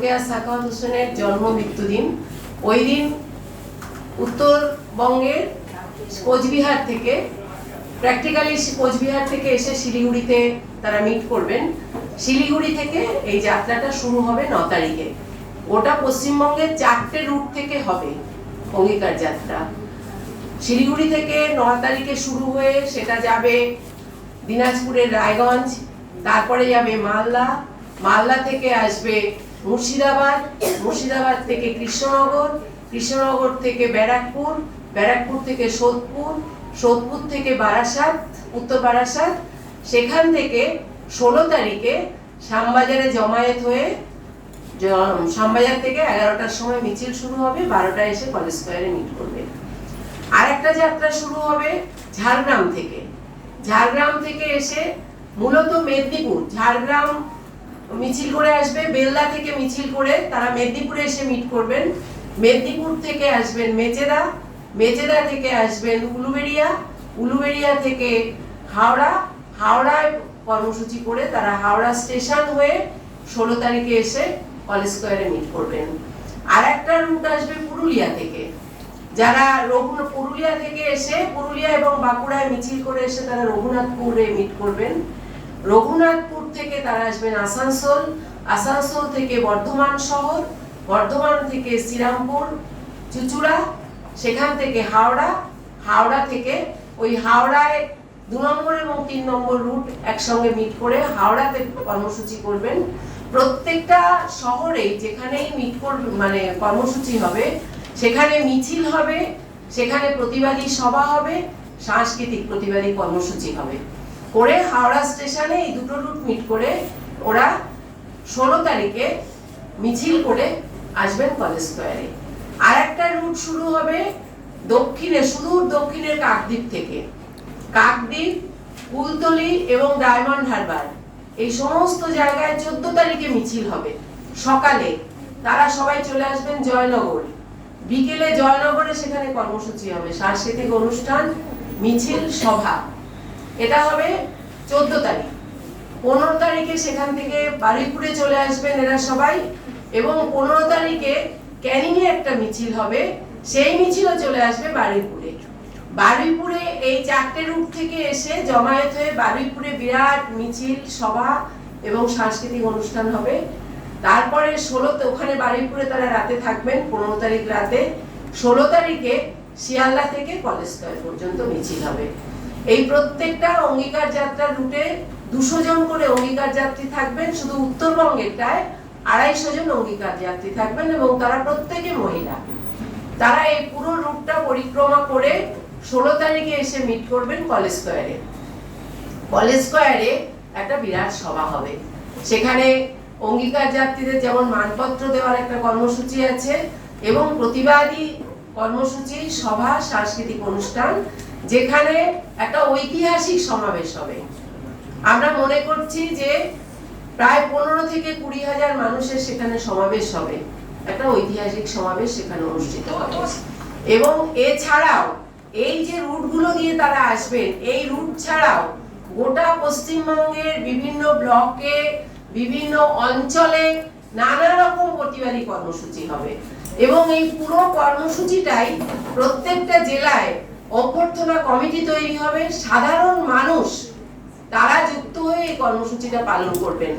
রোকেয়া সাখাওয়াত হোসেনের জন্ম, মৃত্যুদিন। ওই দিন উত্তরবঙ্গের কোচবিহার থেকে প্র্যাকটিক্যালি কোচবিহার থেকে এসে শিলিগুড়িতে তারা মিট করবেন। শিলিগুড়ি থেকে এই যাত্রাটা শুরু হবে ন তারিখে। ওটা পশ্চিমবঙ্গের চারটে রুট থেকে হবে অঙ্গীকার যাত্রা। শিলিগুড়ি থেকে ন তারিখে শুরু হয়ে সেটা যাবে দিনাজপুরের রায়গঞ্জ, তারপরে যাবে মালদা। মালদা থেকে আসবে মুর্শিদাবাদ মুর্শিদাবাদ থেকে কৃষ্ণনগর কৃষ্ণনগর থেকে ব্যারাকপুর ব্যারাকপুর থেকে সোদপুর সোদপুর থেকে বারাসাত, উত্তর বারাসাত। সেখান থেকে ষোলো তারিখে শ্যামবাজারে জমায়েত হয়ে শ্যামবাজার থেকে এগারোটার সময় মিছিল শুরু হবে, বারোটায় এসে কলেজ স্কোয়ারে মিট করবে। আরেকটা যাত্রা শুরু হবে ঝাড়গ্রাম থেকে। ঝাড়গ্রাম থেকে এসে মূলত মেদিনীপুর, ঝাড়গ্রাম মিছিল করে আসবে, বেলদা থেকে মিছিল করে তারা মেদিনীপুরে এসে মিট করবেন। মেদিনীপুর থেকে আসবেন মেচেদা মেচেদা থেকে আসবেন উলুবেড়িয়া উলুবেড়িয়া থেকে হাওড়া। হাওড়ায় কর্মসূচি করে তারা হাওড়া স্টেশন হয়ে ষোলো তারিখে এসে কলেজ স্কোয়ারে মিট করবেন। আর একটা রুট আসবে পুরুলিয়া থেকে। যারা রঘু পুরুলিয়া থেকে এসে পুরুলিয়া এবং বাঁকুড়ায় মিছিল করে এসে তারা রঘুনাথপুরে মিট করবেন। রঘুনাথপুর থেকে তারা আসবেন আসানসোল আসানসোল থেকে বর্ধমান শহর, বর্ধমান থেকে শ্রীরামপুর, চুচুড়া, সেখান থেকে হাওড়া হাওড়া থেকে ওই হাওড়ায় দু নম্বর এবং তিন নম্বর রুট একসঙ্গে মিট করে হাওড়াতে কর্মসূচি করবেন। প্রত্যেকটা শহরেই যেখানেই মিট করবে মানে কর্মসূচি হবে, সেখানে মিছিল হবে, সেখানে প্রতিবাদী সভা হবে, সাংস্কৃতিক প্রতিবাদী কর্মসূচি হবে। করে হাওড়া স্টেশনে এই দুটো রুট মিট করে ওরা ষোলো তারিখে মিছিল করে আসবেন কলেজ স্কোয়ারে আর একটা রুট শুরু হবে দক্ষিণে, সুদূর দক্ষিণের কাকদ্বীপ থেকে। কাকদ্বীপ, কুলতলি এবং ডায়মন্ড হারবার। এই সমস্ত জায়গায় চোদ্দ তারিখে মিছিল হবে। সকালে তারা সবাই চলে আসবেন জয়নগর। বিকেলে জয়নগরে সেখানে কর্মসূচি হবে। সাংস্কৃতিক অনুষ্ঠান, মিছিল, সভা। এটা হবে চোদ্দ তারিখ। পনেরো তারিখে সেখান থেকে বারুইপুরে চলে আসবেন এরা সবাই এবং পনেরো তারিখে ক্যানিংয়ে একটা মিছিল হবে, সেই মিছিলও চলে আসবে বারুইপুরে। বারুইপুরে এই চারটে রুট থেকে এসে জমায়েত হয়ে বারুইপুরে বিরাট মিছিল, সভা এবং সাংস্কৃতিক অনুষ্ঠান হবে। তারপরে ষোলোতে ওখানে বারুইপুরে তারা রাতে থাকবেন, পনেরো তারিখ রাতে। ষোলো তারিখে শিয়ালদা থেকে কলেজ স্কয়ার পর্যন্ত মিছিল হবে। এই প্রত্যেকটা অঙ্গীকার যাত্রা রুটে দুশো জন করে অঙ্গীকার যাত্রী থাকবেন, শুধু উত্তরবঙ্গেরটায় আড়াইশো জন অঙ্গীকার যাত্রী থাকবেন এবং তারা প্রত্যেকে মহিলা। তারা এই পুরো রুটটা পরিক্রমা করে ষোলো তারিখে এসে মিট করবেন কলেজ স্কোয়ারে। কলেজ স্কোয়ারে একটা বিরাট সভা হবে। সেখানে অঙ্গীকার যাত্রীদের যেমন মানপত্র দেওয়ার একটা কর্মসূচি আছে এবং প্রতিবাদী কর্মসূচি, সভা, সাংস্কৃতিক অনুষ্ঠান যেখানে একটা ঐতিহাসিক সমাবেশ হবে। আমরা মনে করছি যে প্রায় পনেরো থেকে কুড়ি হাজার মানুষের সেখানে সমাবেশ হবে। একটা ঐতিহাসিক সমাবেশ সেখানে অনুষ্ঠিত এবং এছাড়াও এই যে রুটগুলো দিয়ে তারা আসবেন, এই রুট ছাড়াও গোটা পশ্চিমবঙ্গের বিভিন্ন ব্লকে, বিভিন্ন অঞ্চলে নানা রকম প্রতিবাদী কর্মসূচি হবে। এবং এই পুরো কর্মসূচিটাই প্রত্যেকটা জেলায় অভ্যর্থনা কমিটি তৈরি হবে। সাধারণ মানুষ তারা যুক্ত হয়ে এই কর্মসূচিটা পালন করবেন।